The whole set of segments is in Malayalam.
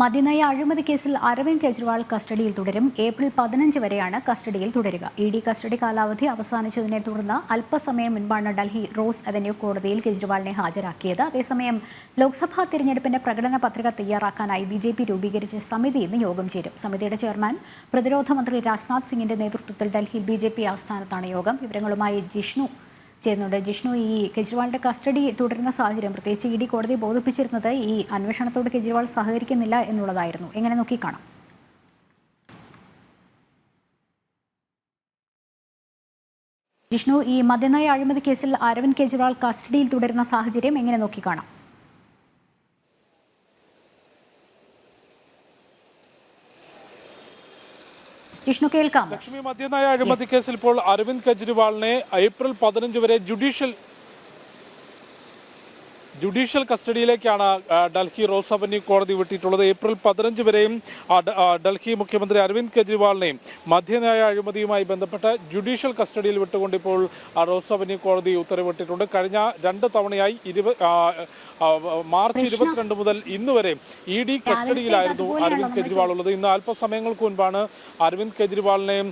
മദ്യനയ അഴിമതി കേസിൽ അരവിന്ദ് കെജ്രിവാൾ കസ്റ്റഡിയിൽ തുടരും. ഏപ്രിൽ പതിനഞ്ച് വരെയാണ് കസ്റ്റഡിയിൽ തുടരുക. ഇ ഡി കസ്റ്റഡി കാലാവധി അവസാനിച്ചതിനെ തുടർന്ന് അല്പസമയം മുൻപാണ് ഡൽഹി റോസ് അവന്യൂ കോടതിയിൽ കെജ്രിവാളിനെ ഹാജരാക്കിയത്. അതേസമയം ലോക്സഭാ തിരഞ്ഞെടുപ്പിന്റെ പ്രകടന പത്രിക തയ്യാറാക്കാനായി ബി ജെ പി രൂപീകരിച്ച സമിതി ഇന്ന് യോഗം ചേരും. സമിതിയുടെ ചെയർമാൻ പ്രതിരോധ മന്ത്രി രാജ്നാഥ് സിംഗിന്റെ നേതൃത്വത്തിൽ ഡൽഹിയിൽ ബി ജെ പി ആസ്ഥാനത്താണ് യോഗം. വിവരങ്ങളുമായി ജിഷ്ണു ചേരുന്നുണ്ട് ജിഷ്ണു ഈ കെജ്രിവാളിന്റെ കസ്റ്റഡി തുടരുന്ന സാഹചര്യം പ്രത്യേകിച്ച് ഇ ഡി കോടതി ബോധിപ്പിച്ചിരുന്നത് ഈ അന്വേഷണത്തോട് കെജ്രിവാൾ സഹകരിക്കുന്നില്ല എന്നുള്ളതായിരുന്നു. എങ്ങനെ നോക്കിക്കാണാം? ജിഷ്ണു ഈ മദ്യനയ അഴിമതി കേസിൽ അരവിന്ദ് കെജ്രിവാൾ കസ്റ്റഡിയിൽ തുടരുന്ന സാഹചര്യം എങ്ങനെ നോക്കിക്കാണാം? ജിഷ്ണു കേൾക്കാം. ലക്ഷ്മി മദ്യനയ അഴിമതി കേസിൽ ഇപ്പോൾ അരവിന്ദ് കെജ്രിവാളിനെ ഏപ്രിൽ പതിനഞ്ച് വരെ ജുഡീഷ്യൽ ജുഡീഷ്യൽ കസ്റ്റഡിയിലേക്കാണ് ഡൽഹി റോസ് അവന്യൂ കോടതി വിട്ടിട്ടുള്ളത്. ഏപ്രിൽ പതിനഞ്ച് വരെയും ഡൽഹി മുഖ്യമന്ത്രി അരവിന്ദ് കെജ്രിവാളിനെയും മധ്യനായ അഴിമതിയുമായി ബന്ധപ്പെട്ട് ജുഡീഷ്യൽ കസ്റ്റഡിയിൽ വിട്ടുകൊണ്ട് ഇപ്പോൾ റോസ് അവന്യൂ കോടതി ഉത്തരവിട്ടിട്ടുണ്ട്. കഴിഞ്ഞ രണ്ട് തവണയായി ഇരുപ ആ, ആ, മാർച്ച് ഇരുപത്തിരണ്ട് മുതൽ ഇന്ന് വരെ ഇ ഡി കസ്റ്റഡിയിലായിരുന്നു അരവിന്ദ് കെജ്രിവാൾ ഉള്ളത് ഇന്ന് അല്പസമയങ്ങൾക്ക് മുൻപാണ് അരവിന്ദ് കെജ്രിവാളിനെയും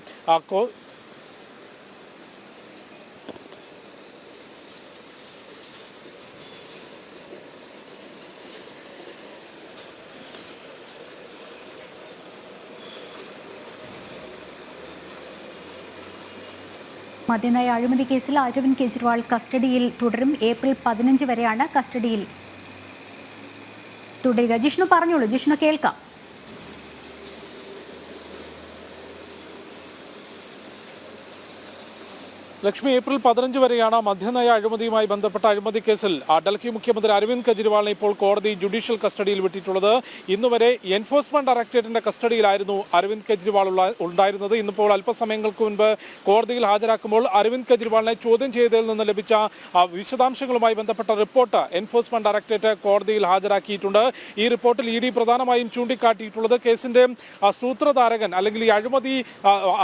മദ്യനയ അഴിമതി കേസിൽ അരവിന്ദ് കെജ്രിവാൾ കസ്റ്റഡിയിൽ തുടരും. ഏപ്രിൽ പതിനഞ്ച് വരെയാണ് കസ്റ്റഡിയിൽ. തുടരുക. ജിഷ്ണു പറഞ്ഞോളൂ. ജിഷ്ണു കേൾക്കാം. ലക്ഷ്മി ഏപ്രിൽ പതിനഞ്ച് വരെയാണ് മദ്യനയ അഴിമതിയുമായി ബന്ധപ്പെട്ട അഴിമതി കേസിൽ. ഡൽഹി മുഖ്യമന്ത്രി അരവിന്ദ് കെജ്രിവാളിനെ ഇപ്പോൾ കോടതി ജുഡീഷ്യൽ കസ്റ്റഡിയിൽ വിട്ടിട്ടുള്ളത്. ഇന്നുവരെ എൻഫോഴ്സ്മെന്റ് ഡയറക്ടറേറ്റിന്റെ കസ്റ്റഡിയിലായിരുന്നു അരവിന്ദ് കെജ്രിവാൾ ഉണ്ടായിരുന്നത്. ഇന്നിപ്പോൾ അല്പസമയങ്ങൾക്ക് മുൻപ് കോടതിയിൽ ഹാജരാക്കുമ്പോൾ അരവിന്ദ് കെജ്രിവാളിനെ ചോദ്യം ചെയ്തതിൽ നിന്ന് ലഭിച്ച വിശദാംശങ്ങളുമായി ബന്ധപ്പെട്ട റിപ്പോർട്ട് എൻഫോഴ്സ്മെന്റ് ഡയറക്ടറേറ്റ് കോടതിയിൽ ഹാജരാക്കിയിട്ടുണ്ട്. ഈ റിപ്പോർട്ടിൽ ഇ ഡി പ്രധാനമായും ചൂണ്ടിക്കാട്ടിയിട്ടുള്ളത് കേസിന്റെ സൂത്രധാരകൻ അല്ലെങ്കിൽ ഈ അഴിമതി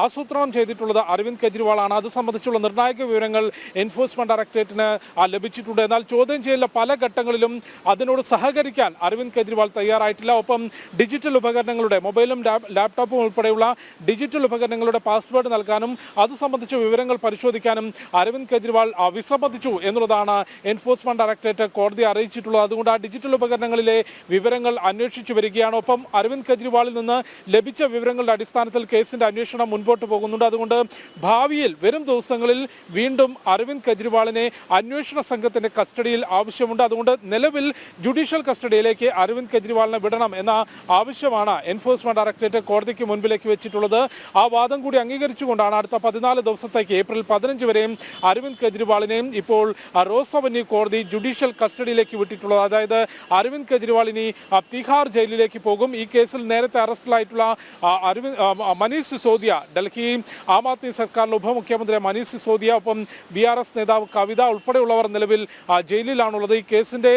ആസൂത്രണം ചെയ്തിട്ടുള്ളത് അരവിന്ദ് കെജ്രിവാളാണ്. അത് സംബന്ധിച്ചുള്ള നിർണായക വിവരങ്ങൾ എൻഫോഴ്സ്മെന്റ് ഡയറക്ടറേറ്റിന് ലഭിച്ചിട്ടുണ്ട്. എന്നാൽ ചോദ്യം ചെയ്യലിലെ പല ഘട്ടങ്ങളിലും അതിനോട് സഹകരിക്കാൻ അരവിന്ദ് കെജ്രിവാൾ തയ്യാറായിട്ടില്ല. ഒപ്പം ഡിജിറ്റൽ ഉപകരണങ്ങളുടെ മൊബൈലും ലാപ്ടോപ്പും ഉൾപ്പെടെയുള്ള ഡിജിറ്റൽ ഉപകരണങ്ങളുടെ പാസ്വേഡ് നൽകാനും അത് സംബന്ധിച്ച വിവരങ്ങൾ പരിശോധിക്കാനും അരവിന്ദ് കെജ്രിവാൾ വിസമ്മതിച്ചു എന്നുള്ളതാണ് എൻഫോഴ്സ്മെന്റ് ഡയറക്ടറേറ്റ് കോടതി അറിയിച്ചിട്ടുള്ളത്. അതുകൊണ്ട് ആ ഡിജിറ്റൽ ഉപകരണങ്ങളിലെ വിവരങ്ങൾ അന്വേഷിച്ചു വരികയാണ്. ഒപ്പം അരവിന്ദ് കെജ്രിവാളിൽ നിന്ന് ലഭിച്ച വിവരങ്ങളുടെ അടിസ്ഥാനത്തിൽ കേസിന്റെ അന്വേഷണം മുൻപോട്ട് പോകുന്നുണ്ട്. അതുകൊണ്ട് ഭാവിയിൽ വരും ദിവസങ്ങളിൽ വീണ്ടും അരവിന്ദ് കെജ്രിവാളിനെ അന്വേഷണ സംഘത്തിന്റെ കസ്റ്റഡിയിൽ ആവശ്യമുണ്ട്. അതുകൊണ്ട് നിലവിൽ ജുഡീഷ്യൽ കസ്റ്റഡിയിലേക്ക് അരവിന്ദ് കെജ്രിവാളിനെ വിടണം എന്ന ആവശ്യമാണ് എൻഫോഴ്സ്മെന്റ് ഡയറക്ടറേറ്റ് കോടതിക്ക് മുൻപിലേക്ക് വെച്ചിട്ടുള്ളത്. ആ വാദം കൂടി അംഗീകരിച്ചുകൊണ്ടാണ് അടുത്ത പതിനാല് ദിവസത്തേക്ക് ഏപ്രിൽ പതിനഞ്ച് വരെയും അരവിന്ദ് കെജ്രിവാളിനെയും ഇപ്പോൾ റോസ് അവന്യൂ കോടതി ജുഡീഷ്യൽ കസ്റ്റഡിയിലേക്ക് വിട്ടിട്ടുള്ളത്. അതായത് അരവിന്ദ് കെജ്രിവാൾ ഇനി തിഹാർ ജയിലിലേക്ക് പോകും. ഈ കേസിൽ നേരത്തെ അറസ്റ്റിലായിട്ടുള്ള അരവിന്ദ് മനീഷ് സിസോദിയ ഡൽഹി ആം ആദ്മി സർക്കാരിലെ ഉപമുഖ്യമന്ത്രി മനീഷ് സിസോദിയ ഒപ്പം ബി ആർ എസ് നേതാവ് കവിത ഉൾപ്പെടെയുള്ളവർ നിലവിൽ ജയിലിലാണുള്ളത്. ഈ കേസിന്റെ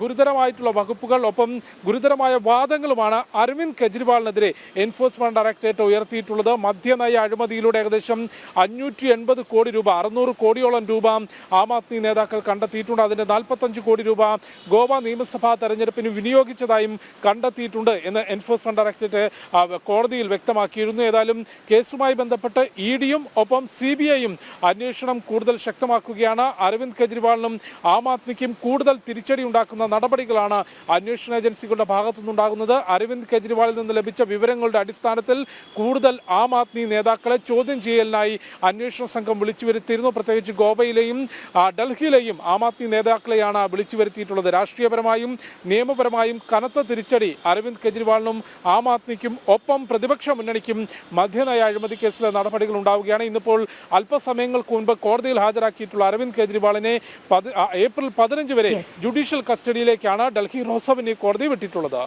ഗുരുതരമായിട്ടുള്ള വകുപ്പുകൾ ഒപ്പം ഗുരുതരമായ വാദങ്ങളുമാണ് അരവിന്ദ് കെജ്രിവാളിനെതിരെ എൻഫോഴ്സ്മെന്റ് ഡയറക്ടറേറ്റ് ഉയർത്തിയിട്ടുള്ളത്. മദ്യനയ അഴിമതിയിലൂടെ ഏകദേശം അഞ്ഞൂറ്റി എൺപത് കോടി രൂപ അറുന്നൂറ് കോടിയോളം രൂപ ആം ആദ്മി നേതാക്കൾ കണ്ടെത്തിയിട്ടുണ്ട്. അതിന്റെ നാൽപ്പത്തഞ്ച് കോടി രൂപ ഗോവ നിയമസഭാ തെരഞ്ഞെടുപ്പിന് വിനിയോഗിച്ചതായും കണ്ടെത്തിയിട്ടുണ്ട് എന്ന് എൻഫോഴ്സ്മെന്റ് ഡയറക്ടറേറ്റ് കോടതിയിൽ വ്യക്തമാക്കിയിരുന്നു. ഏതായാലും കേസുമായി ബന്ധപ്പെട്ട് ഇ ഡിയും ഒപ്പം സി ബി ഐയും അന്വേഷണം കൂടുതൽ ശക്തമാക്കുകയാണ്. അരവിന്ദ് കെജ്രിവാളിനും ആം ആദ്മിക്കും കൂടുതൽ തിരിച്ചടി ഉണ്ടാക്കുന്ന നടപടികളാണ് അന്വേഷണ ഏജൻസികളുടെ ഭാഗത്തുനിന്നുണ്ടാകുന്നത്. അരവിന്ദ് കെജ്രിവാളിൽ നിന്ന് ലഭിച്ച വിവരങ്ങളുടെ അടിസ്ഥാനത്തിൽ കൂടുതൽ ആം ആദ്മി നേതാക്കളെ ചോദ്യം ചെയ്യലിനായി അന്വേഷണ സംഘം വിളിച്ചു വരുത്തിയിരുന്നു. പ്രത്യേകിച്ച് ഗോവയിലെയും ഡൽഹിയിലെയും ആം ആദ്മി നേതാക്കളെയാണ് വിളിച്ചു വരുത്തിയിട്ടുള്ളത്. രാഷ്ട്രീയപരമായും നിയമപരമായും കനത്ത തിരിച്ചടി അരവിന്ദ് കെജ്രിവാളിനും ആം ആദ്മിക്കും ഒപ്പം പ്രതിപക്ഷ മുന്നണിക്കും മധ്യനയ അഴിമതി കേസിലെ നടപടികൾ ഉണ്ടാവുകയാണ്. ഇന്നിപ്പോൾ അല്പസമയങ്ങൾക്ക് മുൻപ് കോടതിയിൽ ഹാജരാക്കിയിട്ടുള്ള അരവിന്ദ് കെജ്രിവാളിനെ ഏപ്രിൽ പതിനഞ്ച് വരെ. ജുഡീഷ്യൽ കസ്റ്റഡിയിലേക്കാണ് ഡൽഹി റോസവിനെ കോടതി വിട്ടിട്ടുള്ളത്.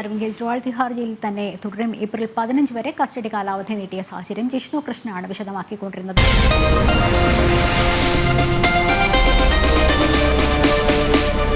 അരവിന്ദ് കെജ്രിവാൾ തിഹാർ ജയിലിൽ തന്നെ തുടരും. ഏപ്രിൽ പതിനഞ്ച് വരെ കസ്റ്റഡി കാലാവധി നീട്ടിയ സാഹചര്യം ജിഷ്ണു കൃഷ്ണനാണ് വിശദമാക്കിക്കൊണ്ടിരുന്നത്.